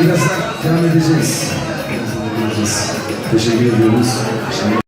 Birazdan devam edeceğiz. Birazdan devam edeceğiz. Teşekkür ediyoruz.